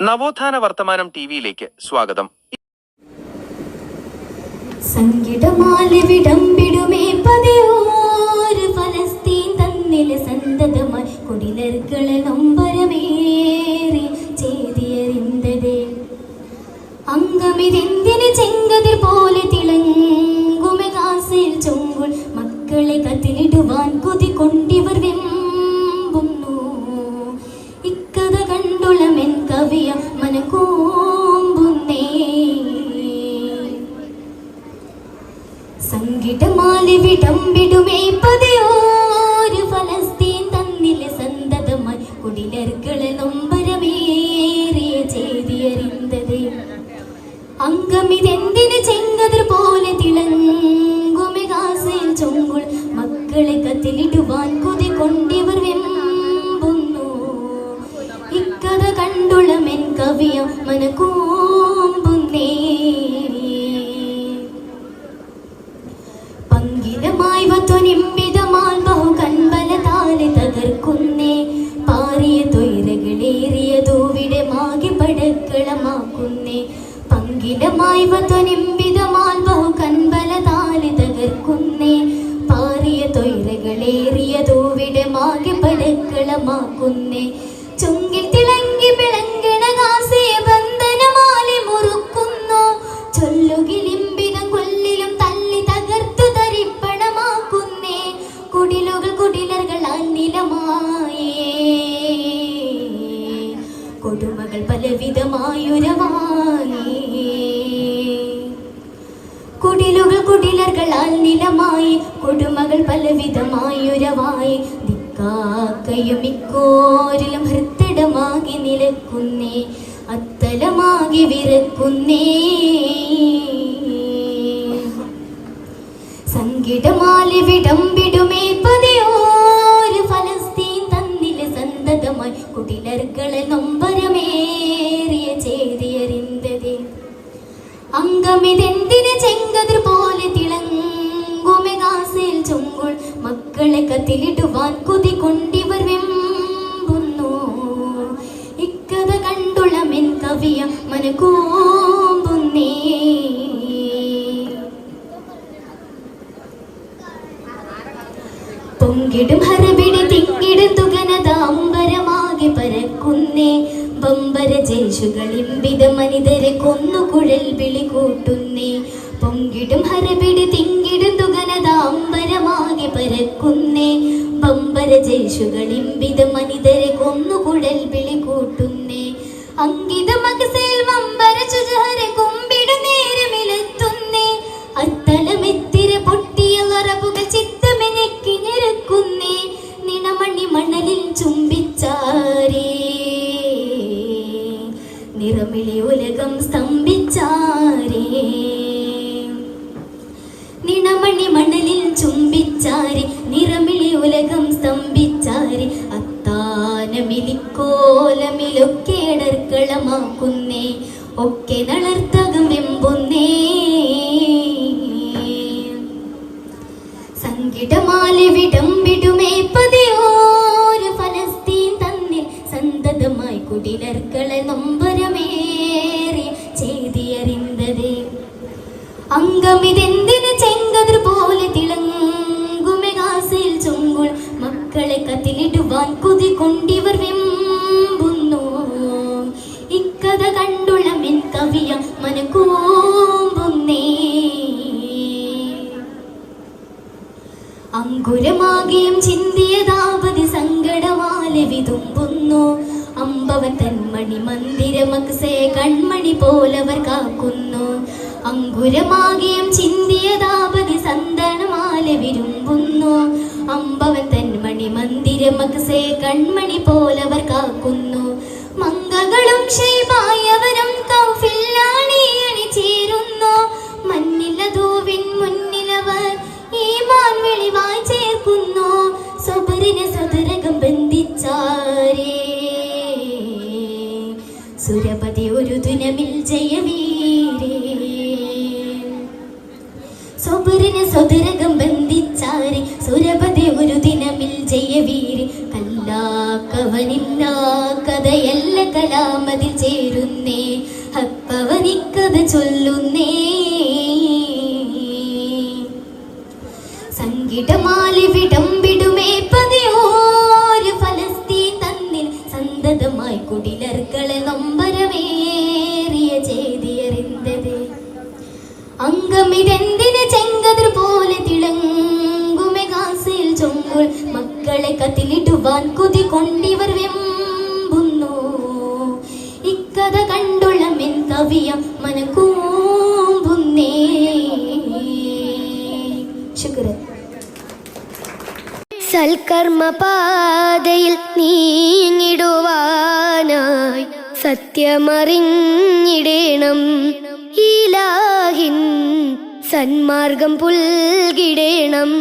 നവോത്ഥാന വർത്തമാനം ടി വിയിലേക്ക് സ്വാഗതം ഫലസ്തീൻ തന്നിലെ സന്തതമായി കുടിലർക്കളെ സംഗീതമാലി വിടംബിടുമേ ഒരു ഫലസ്തീൻ തന്നിലെ സന്തതമായി കുടിലർക്കളെ നൊമ്പരമേറിയ ചെയ്തിയറിന്തത് അംഗമിതെന്തിന് ചെങ്കതിർ പോലെ തിളങ്ങുമെ കാസിൽ ചൊങ്കുൾ മക്കളെ കത്തിലിടുവാൻ കൊതി കൊണ്ടിവർ വെമ്പുന്നു. ഇക്കഥ കണ്ടുളമെൻ കവിയ മനക്കൂമ്പുന്നേ പങ്കിലമായി വത്വനിമ്പിതമാൽ ബഹു കൺബലതാലെ തകർക്കുന്നേ. പാറിയ തൊയിരകളേറിയ തൂവിടെ മാകെ പടക്കളമാക്കുന്നേ. പങ്കിലമായി വത്വനിമ്പിതമാൽ ബഹു കൺബലതാലെ തകർക്കുന്നേ. പാറിയ തൊയിരകളേറിയ തൂവിടെ മാകെ പടക്കളമാക്കുന്നേ. കുടിലുകൾ കുടിലറുകളാൽ നിലമായേ. കൊടുമകൾ പലവിധമായുരവായേ. കുടിലുകൾ കുടിലറുകളാൽ നിലമായി കൊടുമകൾ പലവിധമായുരവായി. ദിക്കാക്കയും ഇക്കോരിലും ഹൃത്തിടമാകി നിലക്കുന്നേ അത്തലമാകി വിറക്കുന്നേ. സംഗീതമാലി വിടംബിടുമേ കുടിലർക്കളെ നൊമ്പരമേറിയ ചെയ്തിയറിന്തതേ അംഗമിതെന്തിന് ചെങ്കതിർ പോലെ തിളങ്ങുമെകാസിൽ ചൊങ്കുൾ. മക്കളെ കത്തിലിടുവാൻ കുതി കൊണ്ടിവർ വെമ്പുന്നു. ഇക്കഥ കണ്ടുളമെൻ കവിയ മനക്കൂമ്പുന്നേ പൊങ്കിടും ഹരപിടി തിങ്ങിടും തുകനതാംബരമാകെ പരക്കുന്നേ ബമ്പര ജേഷുകളിമ്പിത മനിതരെ കൊന്നുകുഴൽ വിളി കൂട്ടുന്നേ. പൊങ്കിടും ഹരപിടി തിങ്ങിടും തുകനതാംബരമാകെ പരക്കുന്നേ. ബമ്പര ജേഷുകളിമ്പിത മനിതരെ അത്താനമിലിക്കോലമിലൊക്കെ ഇടർക്കളമാക്കുന്നേ ഒക്കെ നളർത്തകം വെമ്പുന്നേ. സംഗീതമാലി വിടംബിടുമേ പതിയോര് ഫലസ്തീൻ തന്നിൽ സന്തതമായി കുടിലർക്കളെ നൊമ്പരമേറി ചെയ്തിയറിന്തത്. അംഗമിതെന്തിന് ചെങ്കതിർ പോലെ തിളങ്ങുമെ കാസിൽ ചുങ്കുൾ. മക്കളെ കത്തിലിടുവാൻ കുതി കൊണ്ടിവർ വെമ്പുന്നു. ഇക്കഥ കണ്ടുള്ള മെൻ കവിയ മനക്കൂമ്പുന്നേ അങ്കുരമാകെയും ചിന്തിയതാപതി സങ്കടമാലെ വിതുമ്പുന്നു അമ്പവൻ തന്മണി മന്ദിരമക്സേ കൺമണി പോലവർ കാക്കുന്നു. അങ്കുരമാകെയും ചിന്തിയതാപതി സന്തനമാലെ വിരുമ്പുന്നു. അമ്പവൻ തന്മണി മന്ദിരമക്സേ കൺമണി പോലവർ കാക്കുന്നു. മംഗകളും ഷെയ്ബായവരും കൗഫില്ലാണി അണിചേരുന്നു. മഞ്ഞിലതൂവിൻ മുന്നിലവർ ഈ മാൻ വെളിവായി ചേർക്കുന്നു. സ്വബറിനെ സദരകം ബന്ധിച്ചാരേ. സുരപതി ഒരു ദിനമിൽ ജയവീരേ സ്വബറിനെ സ്വദരകം കല്ലാക്ക കഥയല്ല കലാമതിൽ ചേരുന്നേ ഹക്കവനിക്കഥ ചൊല്ലുന്നേ. മക്കളെ കത്തിലിടുവാൻ കുതി കൊണ്ടിവർ വെമ്പുന്നു. ഇക്കഥ കണ്ടുള്ള മെൻ കവിയ മനക്കൂമ്പുന്നേ. ശുക്രൻ. സൽക്കർമ്മപാതയിൽ നീങ്ങിടുവാനായി സത്യമറിഞ്ഞിടേണം. ഈലാഹിൻ സന്മാർഗം പുൽകിടേണം.